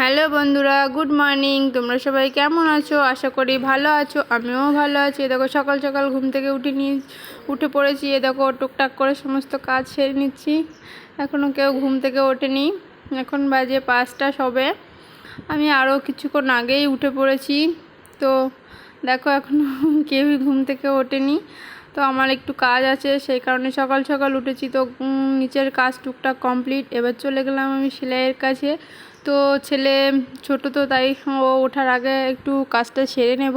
Hello বন্ধুরা, good morning. তোমরা সবাই কেমন আছো? আশা করি ভালো আছো, আমিও ভালো আছি। এ দেখো, সকাল সকাল ঘুম থেকে উঠে নিয়ে উঠে পড়েছি। এ দেখো, টুকটাক করে সমস্ত কাজ সেরে নিচ্ছি। এখনও কেউ ঘুম থেকে ওঠেনি। এখন বাজে পাঁচটা সবে। আমি আরও কিছুক্ষণ আগেই উঠে পড়েছি। তো দেখো এখনও কেউই ঘুম থেকে ওঠেনি। তো আমার একটু কাজ আছে, সেই কারণে সকাল সকাল উঠেছি। তো নিচের কাজ টুকটাক কমপ্লিট। এবার চলে গেলাম আমি সেলাইয়ের কাছে। তো ছেলে ছোট তো তাই ও ওঠার আগে একটু কাজটা সেরে নেব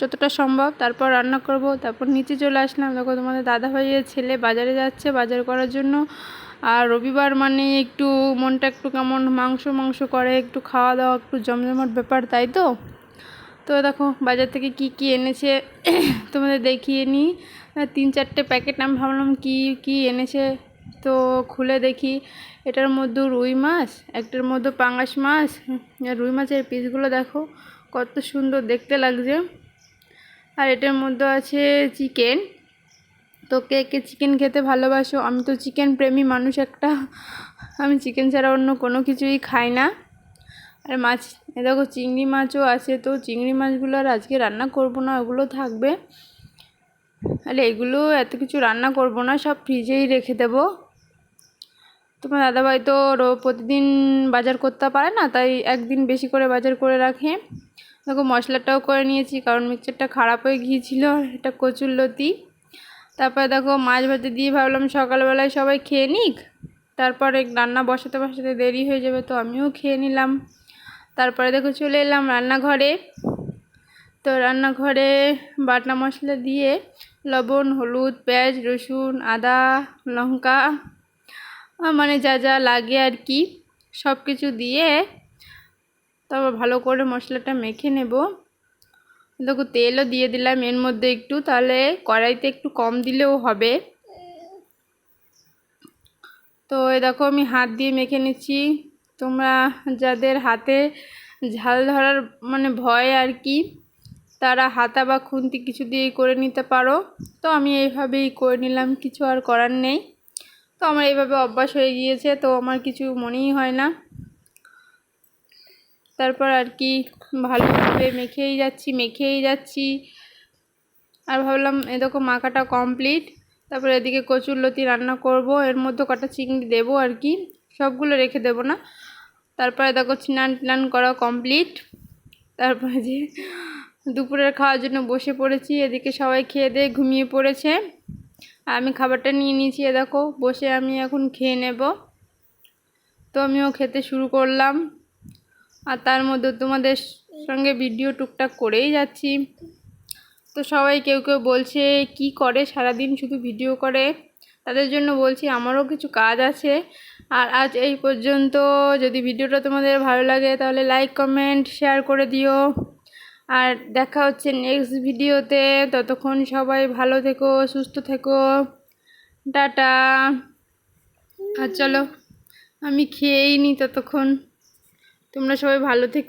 যতটা সম্ভব। তারপর রান্না করব, তারপর নিচে চলে আসলাম। দেখো তোমাদের দাদা ভাইয়ের ছেলে বাজারে যাচ্ছে, বাজার করার জন্য। আর রবিবার মানে একটু মনটা একটু কেমন মাংস মাংস করে, একটু খাওয়া দাওয়া, একটু জমজমাট ব্যাপার, তাই তো? তো দেখো বাজার থেকে কি কি এনেছে তোমাদের দেখিয়ে নিই। তিন চারটে প্যাকেট, আমি ভাবলাম কি কি এনেছে তো খুলে দেখি, এটার মধ্যে রুই মাছ, একটার মধ্যে পাঙ্গাস মাছ রুই মাছের পিসগুলো দেখো কত সুন্দর দেখতে লাগছে। আর এটার মধ্যে আছে চিকেন। তো কে কে চিকেন খেতে ভালোবাসো, আমি তো চিকেন প্রেমী মানুষ একটা। আমি চিকেন ছাড়া অন্য কোনো কিছুই খাই না। আর মাছ দেখো চিংড়ি মাছও আছে, তো চিংড়ি মাছগুলো আর আজকে রান্না করব না, ওগুলো থাকবে। আর এগুলো এত কিছু রান্না করব না, সব ফ্রিজেই রেখে দেবো। তোমার দাদাভাই তো প্রতিদিন বাজার করতে পারে না, তাই একদিন বেশি করে বাজার করে রাখে। দেখো মশলাটাও করে নিয়েছি, কারণ মিক্সচারটা খারাপ হয়ে গিয়েছিল, এটা কচুর লতি। তারপরে দেখো মাছ ভাজা দিয়ে ভাবলাম সকালবেলায় সবাই খেয়ে নিক, তারপরে রান্না বসাতে বসাতে দেরি হয়ে যাবে, তো আমিও খেয়ে নিলাম। তারপরে দেখো চলে এলাম রান্নাঘরে। তো রান্নাঘরে বাটনা মশলা দিয়ে লবণ, হলুদ, পেঁয়াজ, রসুন, আদা, লঙ্কা মানে যা যা লাগে আর কি, সব কিছু দিয়ে তারপর ভালো করে মশলাটা মেখে নেব। দেখো, তেলও দিয়ে দিলাম, এর মধ্যে একটু, তাহলে কড়াইতে একটু কম দিলেও হবে। তো এই দেখো, আমি হাত দিয়ে মেখে নিচ্ছি। তোমরা যাদের হাতে ঝাল ধরার মানে ভয় আর কি তারা হাতা বা খুন্তি কিছু দিয়ে করে নিতে পারো। তো আমি এইভাবেই করে নিলাম, কিছু আর করার নেই। তো আমার এইভাবে অভ্যাস হয়ে গিয়েছে, তো আমার কিছু মনেই হয় না। তারপর আর কি ভালোভাবে মেখেই যাচ্ছি মেখেই যাচ্ছি। আর ভাবলাম এরকম মাখাটা কমপ্লিট, তারপর এদিকে কচুর লতি রান্না করব, এর মধ্যে কটা চিংড়ি দেবো আর কি, সবগুলো রেখে দেবো না। তারপরে দেখো স্নান টান করা কমপ্লিট, তারপরে যে দুপুরের খাওয়ার জন্য বসে পড়েছি, এদিকে সবাই খেয়ে দিয়ে ঘুমিয়ে পড়েছে। আমি খাবারটা নিয়ে নিয়েছি, এ দেখো, বসে আমি এখন খেয়ে নেব। তো আমিও খেতে শুরু করলাম। আর তার মধ্যে তোমাদের সঙ্গে ভিডিও টুকটাক করেই যাচ্ছি। তো সবাই কেউ কেউ বলছে, কি করে সারাদিন শুধু ভিডিও করে? তাদের জন্য বলছি, আমারও কিছু কাজ আছে। আর আজ এই পর্যন্ত যদি ভিডিওটা তোমাদের ভালো লাগে, তাহলে লাইক কমেন্ট শেয়ার করে দিও। আর দেখা হচ্ছে নেক্সট ভিডিওতে ততক্ষণ সবাই ভালো থেকো, সুস্থ থেকো। টাটা। আর চলো, আমি খেয়েই নি ততক্ষণ। তোমরা সবাই ভালো থেকো।